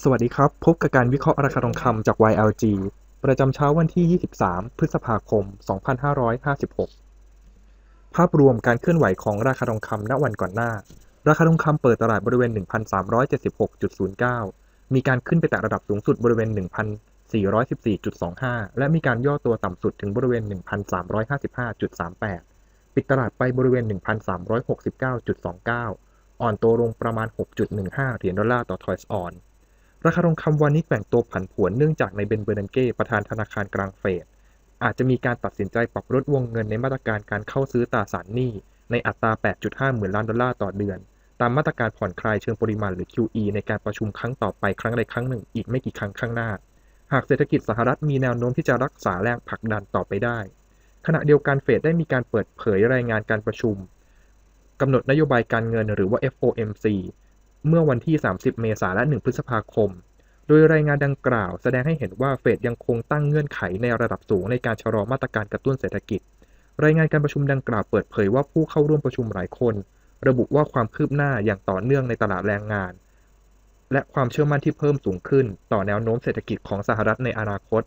สวัสดีครับ พบกับการวิเคราะห์ราคาทองคำจาก YLG ประจำเช้าวันที่ 23 พฤษภาคม 2556 ภาพรวมการเคลื่อนไหวของราคาทองคำณวันก่อนหน้า ราคาทองคำเปิดตลาดบริเวณ 1,376.09 มีการขึ้นไปแตะระดับสูงสุดบริเวณ 1,414.25 และมีการย่อตัวต่ำสุดถึงบริเวณ 1,355.38 ปิดตลาดไปบริเวณ 1,369.29 อ่อนตัวลงประมาณ 6.15 เหรียญดอลลาร์ต่อทอยส์ออน ราคาทองคำวันนี้แกว่งตัวผันผวนเนื่องจากในเบนเบอร์นันเก้ประธานธนาคารกลางเฟดอาจจะมีการตัดสินใจปรับลดวงเงินในมาตรการการเข้าซื้อตราสารหนี้ในอัตรา 8.5 หมื่นล้านดอลลาร์ต่อเดือน ตามมาตรการผ่อนคลายเชิงปริมาณหรือ QE ในการประชุมครั้งต่อไปครั้งใดครั้งหนึ่งอีกไม่กี่ครั้งข้างหน้า หากเศรษฐกิจสหรัฐมีแนวโน้มที่จะรักษาแรงผลักดันต่อไปได้ ขณะเดียวกันเฟดได้มีการเปิดเผยรายงานการประชุมกำหนดนโยบายการเงินหรือว่า FOMC เมื่อวันที่ 30 เมษายนและ 1 พฤษภาคม โดยรายงานดังกล่าวแสดงให้เห็นว่าเฟดยังคงตั้งเงื่อนไขในระดับสูงในการชะลอมาตรการกระตุ้นเศรษฐกิจ รายงานการประชุมดังกล่าวเปิดเผยว่าผู้เข้าร่วมประชุมหลายคน ระบุว่าความคืบหน้าอย่างต่อเนื่องในตลาดแรงงาน และความเชื่อมั่นที่เพิ่มสูงขึ้น ต่อแนวโน้มเศรษฐกิจของสหรัฐในอนาคต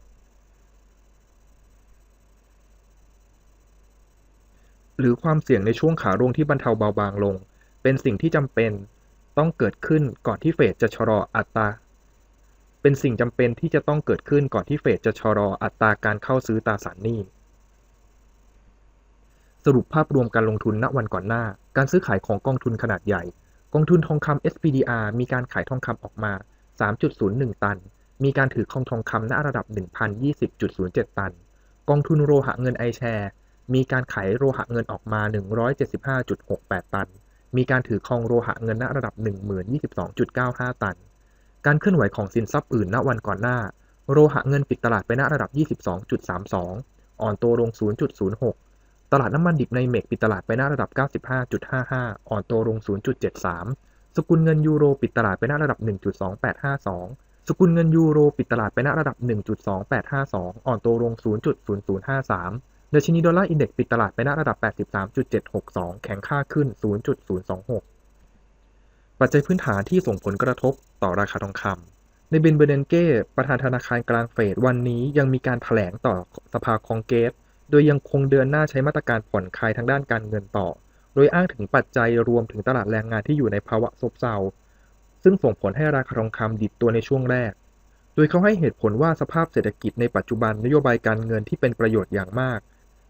หรือความเสี่ยงในช่วงขาลงที่บรรเทาเบาบางลง เป็นสิ่งที่จำเป็น ต้องเกิดขึ้นก่อนที่เฟดจะชะลออัตรา เป็นสิ่งจำเป็นที่จะต้องเกิดขึ้นก่อนที่เฟดจะชะลออัตราการเข้าซื้อตราสารหนี้ สรุปภาพรวมการลงทุนณวันก่อนหน้า การซื้อขายของกองทุนขนาดใหญ่ กองทุนทองคำ SPDR มีการขายทองคำออกมา 3.01 ตัน มีการถือคองทองคำณระดับ 1,020.07 ตัน กองทุนโลหะเงินไอแชร์มีการขายโลหะเงินออกมา 175.68 ตัน มีการถือครองโลหะเงินณระดับ 1022.95 ตัน การเคลื่อนไหวของสินทรัพย์อื่นณวันก่อนหน้า โลหะเงินปิดตลาดไปณระดับ 22.32 อ่อนตัวลง 0.06 ตลาดน้ำมันดิบในเมกปิดตลาดไปณระดับ 95.55 อ่อนตัวลง 0.73 สกุลเงินยูโรปิดตลาดไปณระดับ 1.2852 สกุลเงินยูโรปิดตลาดไปณระดับ 1.2852 อ่อนตัวลง 0.0053 ดัชนีดอลลาร์อินเด็กซ์ปิดตลาดไปณระดับ 83.762 แข็งค่าขึ้น 0.026 ปัจจัยพื้นฐานที่ส่งผลกระทบต่อราคาทองคำ ในเบนเบเดนเก้ประธานธนาคารกลางเฟดวันนี้ยังมีการถแถลงต่อสภาคองเกรสโดยยังคงเดินหน้าใช้มาตรการผ่อนคลายทางด้านการเงินต่อ โดยอ้างถึงปัจจัยรวมถึงตลาดแรงงานที่อยู่ในภาวะซบเซา ซึ่งส่งผลให้ราคาทองคำดิบตัวในช่วงแรกโดยเขาให้เหตุผลว่าสภาพเศรษฐกิจในปัจจุบันนโยบายการเงินที่เป็นประโยชน์อย่างมาก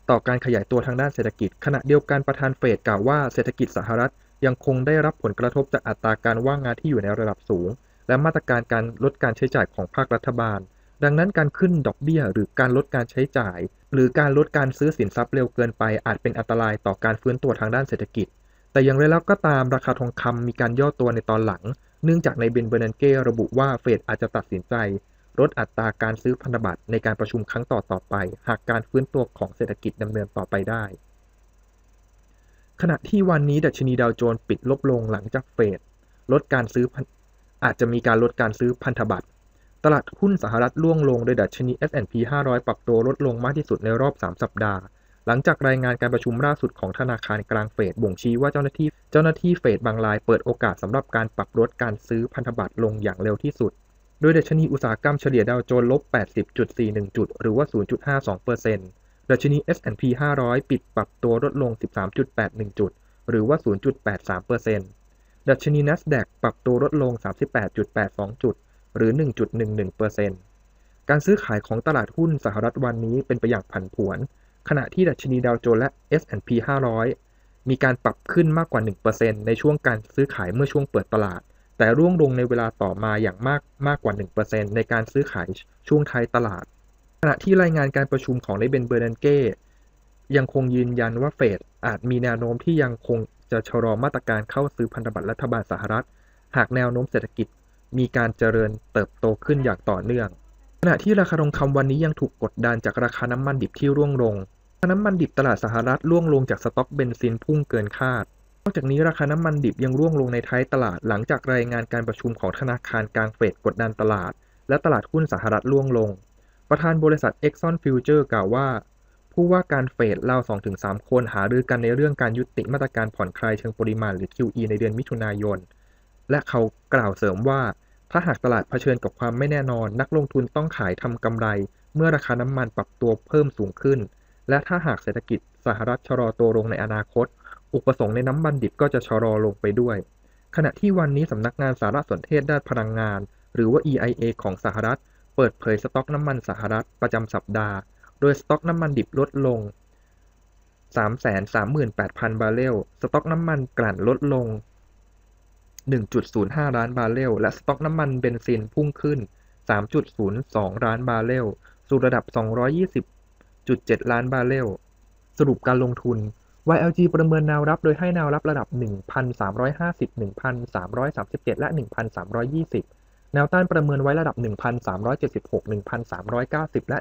ต่อการขยายตัวทางด้านเศรษฐกิจ ขณะเดียวกันประธานเฟดกล่าวว่าเศรษฐกิจสหรัฐยังคงได้รับผลกระทบจากอัตราการว่างงานที่อยู่ในระดับสูง และมาตรการการลดการใช้จ่ายของภาครัฐบาล ดังนั้นการขึ้นดอกเบี้ยหรือการลดการใช้จ่าย หรือการลดการซื้อสินทรัพย์เร็วเกินไป อาจเป็นอันตรายต่อการฟื้นตัวทางด้านเศรษฐกิจ แต่อย่างไรแล้วก็ตามราคาทองคำมีการย่อตัวในตอนหลัง เนื่องจากในเบนเบอร์นันเก้ระบุว่าเฟดอาจจะตัดสินใจ ลดอัตราการซื้อพันธบัตรในการประชุมครั้งต่อต่อไป หากการฟื้นตัวของเศรษฐกิจดำเนินต่อไปได้ ขณะที่วันนี้ดัชนีดาวโจนส์ปิดลบลงหลังจากเฟดลดการซื้ออาจจะมีการลดการซื้อพันธบัตรตลาดหุ้นสหรัฐร่วงลงโดยดัชนี S&P 500 ปรับตัวลดลงมากที่สุดในรอบ 3 สัปดาห์ หลังจากรายงานการประชุมล่าสุดของธนาคารกลางเฟดบ่งชี้ว่าเจ้าหน้าที่เจ้าหน้าที่เฟดบางรายเปิดโอกาสสำหรับการปรับลดการซื้อพันธบัตรลงอย่างเร็วที่สุด โดยดัชนีอุตสาหกรรมเฉลี่ยดาวโจนส์ลบ 80.41 จุด หรือว่า 0.52%ดัชนี S&P 500 ปิดปรับตัวลดลง 13.81 จุด หรือว่า 0.83%ดัชนี NASDAQ ปรับตัวลดลง 38.82 จุด หรือ 1.11%การซื้อขายของตลาดหุ้นสหรัฐวันนี้เป็นไปอย่างผันผวน ขณะที่ดัชนีดาวโจนส์และ S&P 500 มีการปรับขึ้นมากกว่า 1%ในช่วงการซื้อขายเมื่อช่วงเปิดตลาด แต่ร่วงลงในเวลาต่อมาอย่างมากมากกว่า 1%ในการซื้อขายช่วงท้ายตลาด ขณะที่รายงานการประชุมของในเบนเบอร์นันเก้ยังคงยืนยันว่าเฟดอาจมีแนวโน้มที่ยังคงจะชะลอมาตรการเข้าซื้อพันธบัตรรัฐบาลสหรัฐ หากแนวโน้มเศรษฐกิจมีการเจริญเติบโตขึ้นอย่างต่อเนื่อง ขณะที่ราคาทองคำวันนี้ยังถูกกดดันจากราคาน้ำมันดิบที่ร่วงลงราคาน้ำมันดิบตลาดสหรัฐร่วงลงจากสต็อกเบนซินพุ่งเกินคาด อกจากนี้ราคาน้ำมันดิบยังร่วงลงในท้ายตลาดหลังจากรายงานการประชุมของธนาคารกลางเฟดกดดันตลาด และตลาดหุ้นสหรัฐร่วงลง ประธานบริษัท Exxon Future กล่าวว่า ผู้ว่าการเฟดราว 2-3 คนหารือกันในเรื่องการยุติมาตรการผ่อนคลายเชิงปริมาณหรือ QE ในเดือนมิถุนายน และเขากล่าวเสริมว่า ถ้าหากตลาดเผชิญกับความไม่แน่นอน นักลงทุนต้องขายทำกำไร เมื่อราคาน้ำมันปรับตัวเพิ่มสูงขึ้น และถ้าหากเศรษฐกิจสหรัฐชะลอตัวลงในอนาคต อุปสงค์ในน้ำมันดิบก็จะชะลอลงไปด้วย ขณะที่วันนี้สำนักงานสารสนเทศด้านพลังงาน หรือว่า EIA ของสหรัฐ เปิดเผยสต็อกน้ำมันสหรัฐประจำสัปดาห์ โดยสต็อกน้ำมันดิบลดลง 338,000 บาร์เรล สต็อกน้ำมันกลั่นลดลง 1.05 ล้านบาร์เรล และสต็อกน้ำมันเบนซินพุ่งขึ้น 3.02 ล้านบาร์เรล สู่ระดับ 220.7 ล้านบาร์เรล สรุปการลงทุน YLG ประเมินแนวรับโดยให้แนวรับระดับ 1,350 1,337 และ 1,320 แนวต้านประเมินไว้ระดับ 1,376 1,390 และ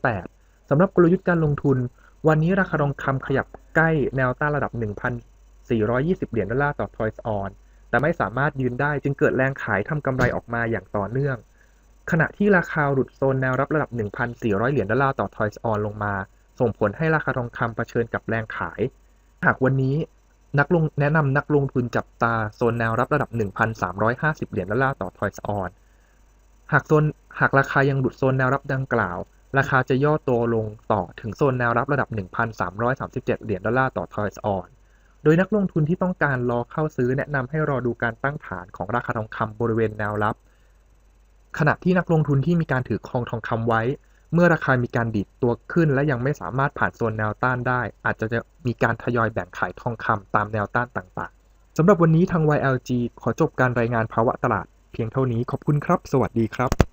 1,408 สำหรับกลยุทธ์การลงทุน วันนี้ราคาทองคำขยับใกล้แนวต้านระดับ 1,420 เหรียญดอลลาร์ต่อทอยส์ออน แต่ไม่สามารถยืนได้จึงเกิดแรงขายทำกำไรออกมาอย่างต่อเนื่อง ขณะที่ราคาหลุดโซนแนวรับระดับ 1,400 เหรียญดอลลาร์ต่อทอยส์ออนลงมา ส่งผลให้ราคาทองคำเผชิญกับแรงขาย หากวันนี้นักลงแนะนำนักลงทุนจับตาโซนแนวรับระดับ 1,350 เหรียญดอลลาร์ต่อทอยส์ออน หากโซนหากราคายังหลุดโซนแนวรับดังกล่าว ราคาจะย่อตัวลงต่อถึงโซนแนวรับระดับ 1,337 เหรียญดอลลาร์ต่อทอยส์ออน โดยนักลงทุนที่ต้องการรอเข้าซื้อแนะนำให้รอดูการตั้งฐานของราคาทองคำบริเวณแนวรับ ขณะที่นักลงทุนที่มีการถือครองทองคำไว้ เมื่อราคามีการดีดตัวขึ้นและยังไม่สามารถผ่านโซนแนวต้านได้ อาจจะมีการทยอยแบ่งขายทองคำตามแนวต้านต่างๆสำหรับวันนี้ทาง YLG ขอจบการรายงานภาวะตลาด เพียงเท่านี้ขอบคุณครับ สวัสดีครับ